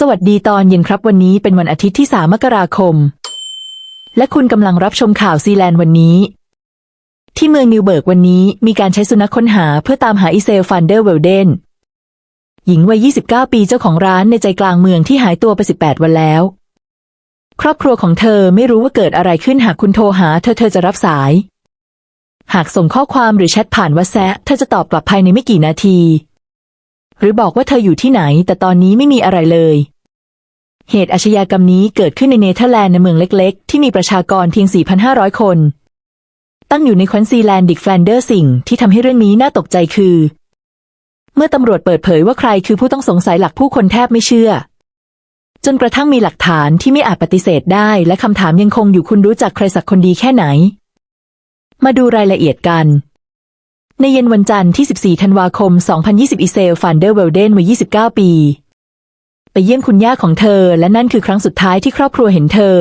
สวัสดีตอนเย็นครับวันนี้เป็นวันอาทิตย์ที่ 3 มกราคม และคุณกำลังรับชมข่าวซีแลนด์วันนี้ ที่เมืองนิวเบิร์กวันนี้มีการใช้สุนัขค้นหาเพื่อตามหาอิเซลฟันเดอร์เวลเดนหญิงวัย 29 ปีเจ้าของร้านในใจกลางเมืองที่หายตัวไป 18 วันแล้ว ครอบครัวของเธอไม่รู้ว่าเกิดอะไรขึ้นหากคุณโทรหาเธอเธอจะรับสาย หากส่งข้อความหรือแชทผ่านว h แซ p เธอจะตอบกลับภายในไม่กี่นาที หรือบอกว่าเธออยู่ที่ไหน แต่ตอนนี้ไม่มีอะไรเลย เหตุอาชญากรรมนี้เกิดขึ้นในเนเธอร์แลนด์ในเมืองเล็กๆ ที่มีประชากรเพียง 4,500 คน ตั้งอยู่ในควนซีแลนด์ดิกแฟลนเดอร์สิ่งที่ทำให้เรื่องนี้น่าตกใจคือ เมื่อตำรวจเปิดเผยว่าใครคือผู้ต้องสงสัยหลักผู้คนแทบไม่เชื่อ จนกระทั่งมีหลักฐานที่ไม่อาจปฏิเสธได้ และคำถามยังคงอยู่คุณรู้จักใครสักคนดีแค่ไหน มาดูรายละเอียดกัน ในเย็นวันจันทร์ที่ 14 ธันวาคม 2020 อิเซลฟันเดอร์เวลเดนวัย 29 ปี ไปเยี่ยมคุณย่าของเธอ และนั่นคือครั้งสุดท้ายที่ครอบครัวเห็นเธอ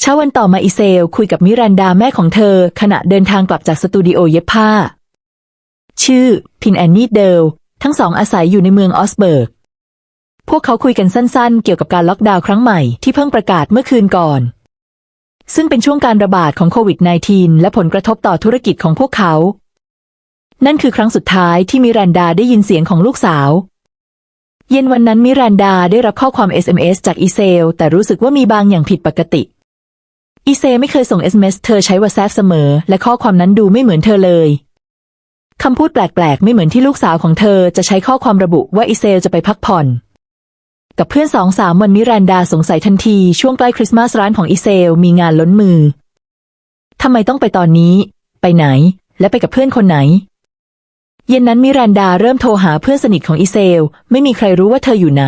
เช้าวันต่อมาอิเซลคุยกับมิรันดาแม่ของเธอ ขณะเดินทางกลับจากสตูดิโอเย็บผ้า ชื่อ พินแอนนี่เดล ทั้งสองอาศัยอยู่ในเมืองออสเบิร์ก พวกเขาคุยกันสั้นๆ เกี่ยวกับการล็อกดาวน์ครั้งใหม่ที่เพิ่งประกาศเมื่อคืนก่อน ซึ่งเป็นช่วงการระบาดของโควิด -19 และผลกระทบต่อธุรกิจของพวกเขา นั่นคือครั้งสุดท้ายที่มิรันดาได้ยินเสียงของลูกสาว เย็นวันนั้นมิรันดาได้รับข้อความ SMS จากอีเซล แต่รู้สึกว่ามีบางอย่างผิดปกติ อีเซลไม่เคยส่ง SMS เธอใช้ WhatsApp เสมอ และข้อความนั้นดูไม่เหมือนเธอเลยคำพูดแปลกๆ ไม่เหมือนที่ลูกสาวของเธอจะใช้ข้อความระบุว่าอีเซลจะไปพักผ่อน กับเพื่อนสองสามวันมิรันดาสงสัยทันทีช่วงใกล้คริสต์มาสร้านของอีเซลมีงานล้นมือทำไมต้องไปตอนนี้ ไปไหน และไปกับเพื่อนคนไหน เย็นนั้นมิรันดาเริ่มโทรหาเพื่อนสนิทของอีเซล ไม่มีใครรู้ว่าเธออยู่ไหน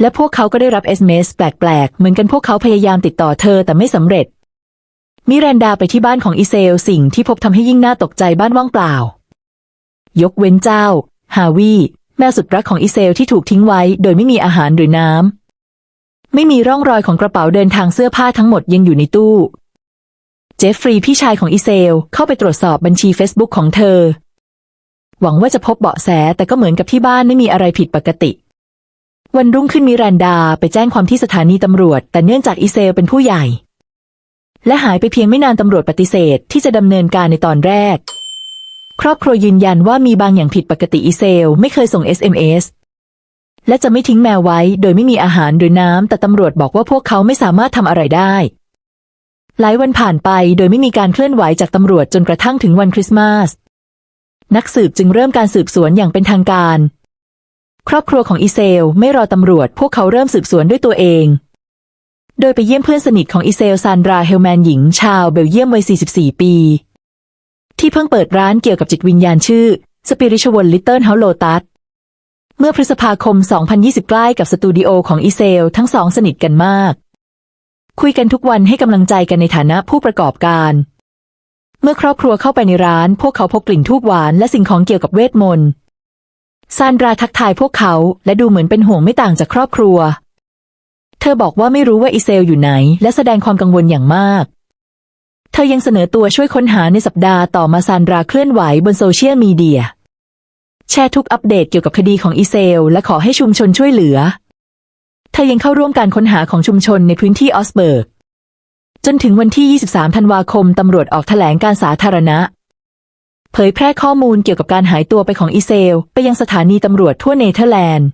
และพวกเขาก็ได้รับ SMS แปลกๆ เหมือนกันพวกเขาพยายามติดต่อเธอแต่ไม่สำเร็จ มิรันดาไปที่บ้านของอีเซล สิ่งที่พบทำให้ยิ่งน่าตกใจบ้านว่างเปล่า ยกเว้นเจ้า ฮาวีแมวสุดรักของอีเซลที่ถูกทิ้งไว้ โดยไม่มีอาหารหรือน้ำไม่มีร่องรอยของกระเป๋าเดินทางเสื้อผ้าทั้งหมดยังอยู่ในตู้ เจฟฟรีย์พี่ชายของอีเซลเข้าไปตรวจสอบบัญชี Facebook ของเธอ หวังว่าจะพบเบาะแสแต่ก็เหมือนกับที่บ้านไม่มีอะไรผิดปกติ วันรุ่งขึ้นมิรันดาไปแจ้งความที่สถานีตำรวจ แต่เนื่องจากอีเซลเป็นผู้ใหญ่ และหายไปเพียงไม่นานตำรวจปฏิเสธที่จะดำเนินการในตอนแรก ครอบครัวยืนยันว่ามีบางอย่างผิดปกติอีเซลไม่เคยส่ง SMS และจะไม่ทิ้งแมวไว้โดยไม่มีอาหารหรือน้ำแต่ตำรวจบอกว่าพวกเขาไม่สามารถทำอะไรได้ หลายวันผ่านไปโดยไม่มีการเคลื่อนไหวจากตำรวจจนกระทั่งถึงวันคริสต์มาส นักสืบจึงเริ่มการสืบสวนอย่างเป็นทางการ ครอบครัวของอีเซลไม่รอตำรวจ พวกเขาเริ่มสืบสวนด้วยตัวเอง โดยไปเยี่ยมเพื่อนสนิทของอีเซลซานดราเฮลแมนหญิงชาวเบลเยียมวัย 44 ปี ที่เพิ่งเปิดร้านเกี่ยวกับจิตวิญญาณชื่อ Spiritual Little House Lotus เมื่อพฤษภาคม 2020 ใกล้กับสตูดิโอของอีเซล ทั้งสองสนิทกันมาก คุยกันทุกวันให้กำลังใจกันในฐานะผู้ประกอบการ มื่อครอบครัวเข้าไปในร้าน พวกเขาพบกลิ่นทูบหวานและสิ่งของเกี่ยวกับเวทมนต์ซานดราทักทายพวกเขาและดูเหมือนเป็นห่วงไม่ต่างจากครอบครัว เธอบอกว่าไม่รู้ว่าอีเซลอยู่ไหน และแสดงความกังวลอย่างมาก เธอยังเสนอตัวช่วยค้นหาในสัปดาห์ต่อมาซานดราเคลื่อนไหวบนโซเชียลมีเดีย แชร์ทุกอัปเดตเกี่ยวกับคดีของอีเซล และขอให้ชุมชนช่วยเหลือ เธอยังเข้าร่วมการค้นหาของชุมชนในพื้นที่ออสเบิร์ก จนถึงวันที่ 23 ธันวาคม ตำรวจออกแถลงการสาธารณะ เผยแพร่ข้อมูลเกี่ยวกับการหายตัวไปของอีเซล ไปยังสถานีตำรวจทั่วเนเธอร์แลนด์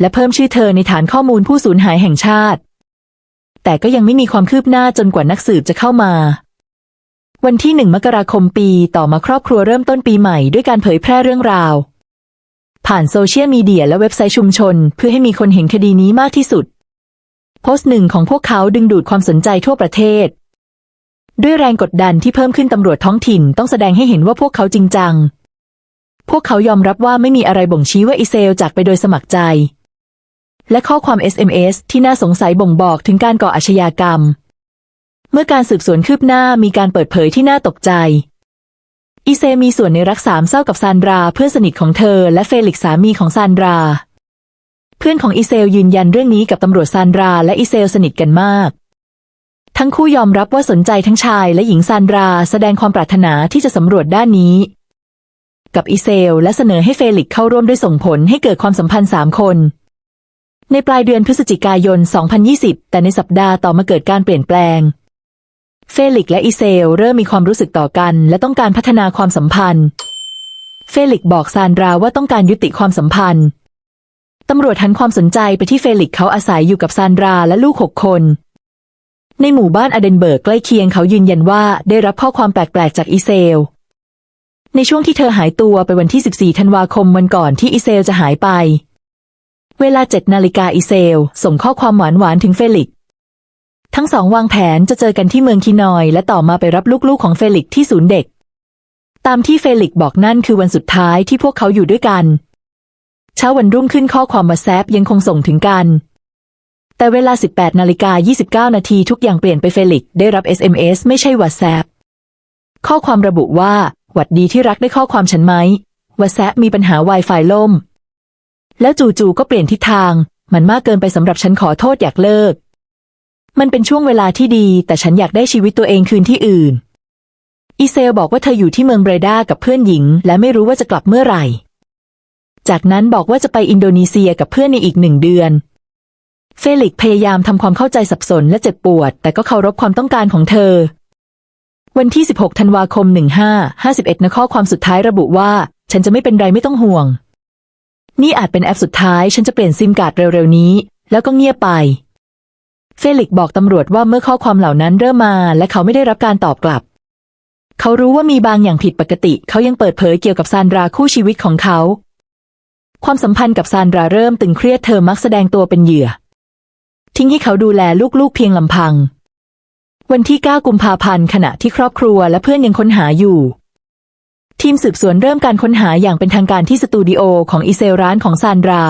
และเพิ่มชื่อเธอในฐานข้อมูลผู้สูญหายแห่งชาติ แต่ก็ยังไม่มีความคืบหน้าจนกว่านักสืบจะเข้ามา วันที่หนึ่งมกราคมปีต่อมาครอบครัวเริ่มต้นปีใหม่ด้วยการเผยแพร่เรื่องราว ผ่านโซเชียลมีเดียและเว็บไซต์ชุมชน เพื่อให้มีคนเห็นคดีนี้มากที่สุด โพสต์หนึ่งของพวกเขาดึงดูดความสนใจทั่วประเทศ ด้วยแรงกดดันที่เพิ่มขึ้นตำรวจท้องถิ่นต้องแสดงให้เห็นว่าพวกเขาจริงจัง พวกเขายอมรับว่าไม่มีอะไรบ่งชี้ว่าอิเซลจากไปโดยสมัครใจ และข้อความ SMS ที่น่าสงสัยบ่งบอกถึงการก่ออาชญากรรม เมื่อการสืบสวนคืบหน้ามีการเปิดเผยที่น่าตกใจอีเซมีส่วนในรักสามเศร้ากับซานดราเพื่อนสนิทของเธอและเฟลิกสามีของซานดรา พื่อนของอีเซลยืนยันเรื่องนี้กับตำรวจซานราและอีเซลสนิทกันมาก ทั้งคู่ยอมรับว่าสนใจทั้งชายและหญิงซานราแสดงความปรารถนาที่จะสำรวจด้านนี้ กับอีเซลและเสนอให้เฟลิกเข้าร่วมด้วยส่งผลให้เกิดความสัมพันธ์สามคน ในปลายเดือนพฤศจิกายน 2020 แต่ในสัปดาห์ต่อมาเกิดการเปลี่ยนแปลง เฟลิกและอีเซลเริ่มมีความรู้สึกต่อกัน และต้องการพัฒนาความสัมพันธ์ เฟลิกบอกซานราว่าต้องการยุติความสัมพันธ์ ตำรวจหันความสนใจไปที่เฟลิกเขาอาศัยอยู่กับซานดราและลูกหกคน ในหมู่บ้านอเดนเบิร์กใกล้เคียงเขายืนยันว่าได้รับข้อความแปลกๆ จากอีเซล ในช่วงที่เธอหายตัวไปวันที่ 14 ธันวาคมวันก่อนที่อีเซลจะหายไป เวลา7นาฬิกาอีเซล ส่งข้อความหวานหวานๆถึงเฟลิกทั้งสองวางแผนจะเจอกันที่เมืองคีนอย และต่อมาไปรับลูกๆของเฟลิกที่ศูนย์เด็ก ตามที่เฟลิกบอกนั่นคือวันสุดท้ายที่พวกเขาอยู่ด้วยกัน เช้าวันรุ่งขึ้นข้อความมาแซบยังคงส่งถึงกัน แต่เวลา 18นาฬิกา29 นาทีทุกอย่างเปลี่ยนไปเฟลิกได้รับ SMS ไม่ใช่ว h a t s a p ข้อความระบุว่า หวัดดีที่รักได้ข้อความฉันไหมว h a t s a p มีปัญหา Wi-Fi ล่ม แล้วจู่ๆก็เปลี่ยนทิศทาง มันมากเกินไปสำหรับฉันขอโทษอยากเลิก มันเป็นช่วงเวลาที่ดี แต่ฉันอยากได้ชีวิตตัวเองคืนที่อื่น อีเซลบอกว่าเธออยู่ที่เมืองเบรดากับเพื่อนหญิง และไม่รู้ว่าจะกลับเมื่อไหร่ จากนั้นบอกว่าจะไปอินโดนีเซียกับเพื่อนในอีกหนึ่งเดือน เฟลิกพยายามทำความเข้าใจสับสนและเจ็บปวด แต่ก็เคารพความต้องการของเธอ วันที่ 16 ธันวาคม 1551นะข้อความสุดท้ายระบุว่า ฉันจะไม่เป็นไรไม่ต้องห่วง นี่อาจเป็นแอปสุดท้ายฉันจะเปลี่ยนซิมการ์ดเร็วๆนี้ แล้วก็เงียบไป เฟลิกบอกตำรวจว่าเมื่อข้อความเหล่านั้นเริ่มมา และเขาไม่ได้รับการตอบกลับเขารู้ว่ามีบางอย่างผิดปกติ เขายังเปิดเผยเกี่ยวกับซานดราคู่ชีวิตของเขา ความสัมพันธ์กับซานดราเริ่มตึงเครียดเธอมักแสดงตัวเป็นเหยื่อ ทิ้งให้เขาดูแลลูกๆเพียงลำพัง วันที่ 9 กุมภาพันธ์ขณะที่ครอบครัวและเพื่อนยังค้นหาอยู่ ทีมสืบสวนเริ่มการค้นหาอย่างเป็นทางการที่สตูดิโอของอิเซลร้านของซานดรา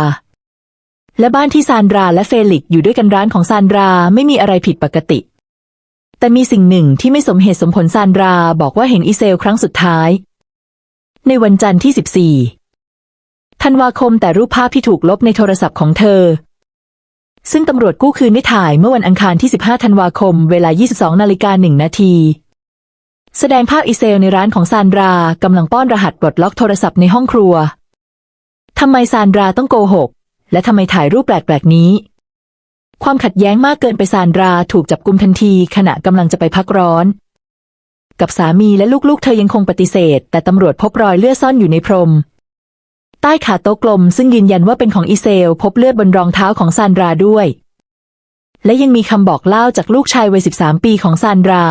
และบ้านที่ซานดราและเฟลิกอยู่ด้วยกันร้านของซานดราไม่มีอะไรผิดปกติ แต่มีสิ่งหนึ่งที่ไม่สมเหตุสมผลซานดราบอกว่าเห็นอิเซลครั้งสุดท้าย ในวันจันทร์ที่ 14 ธันวาคมแต่รูปภาพที่ถูกลบในโทรศัพท์ของเธอ ซึ่งตำรวจกู้คืนได้ถ่ายเมื่อวันอังคารที่ 15 ธันวาคม เวลา 22 นาฬิกา 1 นาที แสดงภาพอิเซลในร้านของซานดรากำลังป้อนรหัสปลดล็อกโทรศัพท์ในห้องครัวทำไมซานดราต้องโกหก และทำไมถ่ายรูปแปลกๆนี้ ความขัดแย้งมากเกินไปซานดราถูกจับกุมทันที ขณะกำลังจะไปพักร้อน กับสามีและลูกๆ เธอยังคงปฏิเสธ แต่ตำรวจพบรอยเลือดซ่อนอยู่ในพรม ใต้ขาโต๊ะกลมซึ่งยืนยันว่าเป็นของอิเซล พบเลือดบนรองเท้าของซานดราด้วย และยังมีคำบอกเล่าจากลูกชายวัย 13 ปีของซานดรา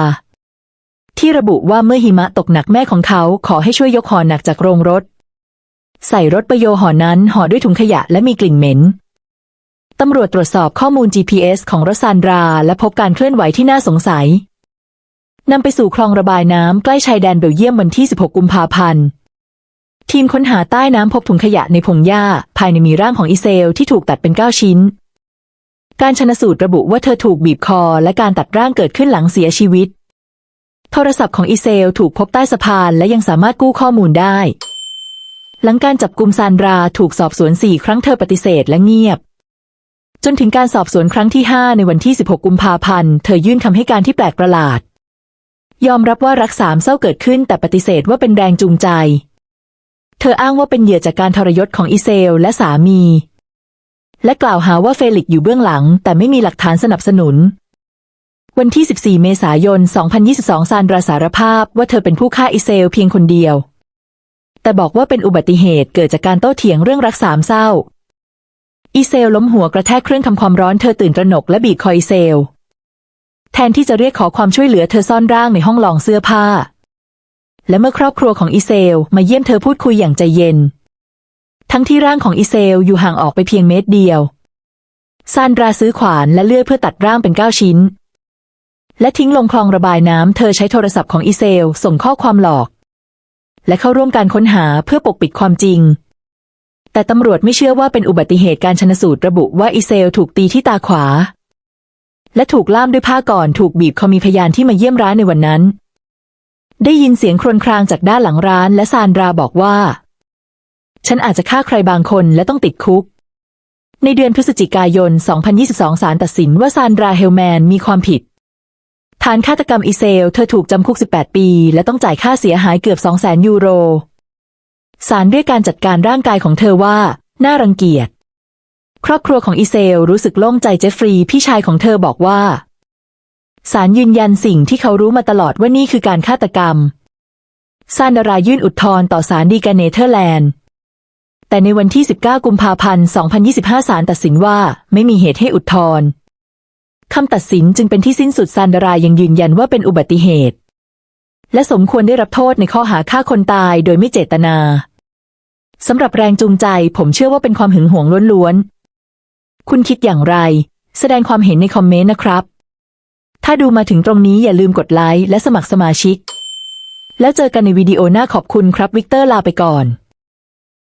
ที่ระบุว่าเมื่อหิมะตกหนักแม่ของเขาขอให้ช่วยยกห่อหนักจากโรงรถ ใส่รถประโยห่อนั้นห่อด้วยถุงขยะและมีกลิ่นเหม็นตำรวจตรวจสอบข้อมูล GPS ของรถซานดรา และพบการเคลื่อนไหวที่น่าสงสัยนำไปสู่คลองระบายน้ำใกล้ชายแดนเบลเยียมวันที่ 16 กุมภาพันธ์ ทีมค้นหาใต้น้ำพบถุงขยะในพงหญ้า ภายในมีร่างของอิเซลที่ถูกตัดเป็น 9 ชิ้น การชนสูตรระบุว่าเธอถูกบีบคอ และการตัดร่างเกิดขึ้นหลังเสียชีวิต โทรศัพท์ของอิเซลถูกพบใต้สะพานและยังสามารถกู้ข้อมูลได้ หลังการจับกุมซานราถูกสอบสวนสี่ครั้งเธอปฏิเสธและเงียบ จนถึงการสอบสวนครั้งที่ 5 ในวันที่ 16 กุมภาพันธ์เธอยื่นคำให้การที่แปลกประหลาด ยอมรับว่ารักสามเศร้าเกิดขึ้นแต่ปฏิเสธว่าเป็นแรงจูงใจ เธออ้างว่าเป็นเหยื่อจากการทรยศของอิเซลและสามี และกล่าวหาว่าเฟลิกซ์อยู่เบื้องหลัง แต่ไม่มีหลักฐานสนับสนุน วันที่ 14 เมษายน 2022 ซานดราสารภาพว่าเธอเป็นผู้ฆ่าอิเซลเพียงคนเดียว แต่บอกว่าเป็นอุบัติเหตุเกิดจากการโต้เถียงเรื่องรักสามเศร้าอีเซลล้มหัวกระแทกเครื่องทำความร้อนเธอตื่นตระหนกและบีบคออีเซลแทนที่จะเรียกขอความช่วยเหลือเธอซ่อนร่างในห้องลองเสื้อผ้า และเมื่อครอบครัวของอีเซลมาเยี่ยมเธอพูดคุยอย่างใจเย็น ทั้งที่ร่างของอีเซลอยู่ห่างออกไปเพียงเมตรเดียว ซานดราซื้อขวานและเลื่อยเพื่อตัดร่างเป็นเก้าชิ้น และทิ้งลงคลองระบายน้ำเธอใช้โทรศัพท์ของอีเซลส่งข้อความหลอก และเข้าร่วมการค้นหาเพื่อปกปิดความจริง แต่ตำรวจไม่เชื่อว่าเป็นอุบัติเหตุการชนสูตรระบุว่าอีเซลถูกตีที่ตาขวา และถูกล่ามด้วยผ้าก่อนถูกบีบคอมีพยานที่มาเยี่ยมร้านในวันนั้น ได้ยินเสียงครวญครางจากด้านหลังร้านและซานดราบอกว่า ฉันอาจจะฆ่าใครบางคนและต้องติดคุก ในเดือนพฤศจิกายน 2022 ศาลตัดสินว่าซานดราเฮลแมนมีความผิด ฐานฆาตกรรมอีเซล เธอถูกจำคุก 18 ปี และต้องจ่ายค่าเสียหายเกือบ 200,000 ยูโร ศาลเรียกการจัดการร่างกายของเธอว่า น่ารังเกียจ ครอบครัวของอีเซลรู้สึกโล่งใจเจฟฟรีย์พี่ชายของเธอบอกว่า ศาลยืนยันสิ่งที่เขารู้มาตลอดว่านี่คือการฆาตกรรมซานดารายื่นอุทธรณ์ต่อศาลฎีกาเนเธอร์แลนด์ แต่ในวันที่ 19 กุมภาพันธ์ 2025 ศาลตัดสินว่าไม่มีเหตุให้อุทธรณ์คำตัดสินจึงเป็นที่สิ้นสุดซานดารายังยืนยันว่าเป็นอุบัติเหตุ และสมควรได้รับโทษในข้อหาฆ่าคนตายโดยไม่เจตนาสำหรับแรงจูงใจผมเชื่อว่าเป็นความหึงหวงล้วนๆ คุณคิดอย่างไร แสดงความเห็นในคอมเมนต์นะครับ ถ้าดูมาถึงตรงนี้อย่าลืมกดไลค์และสมัครสมาชิก แล้วเจอกันในวิดีโอหน้าขอบคุณครับวิกเตอร์ลาไปก่อน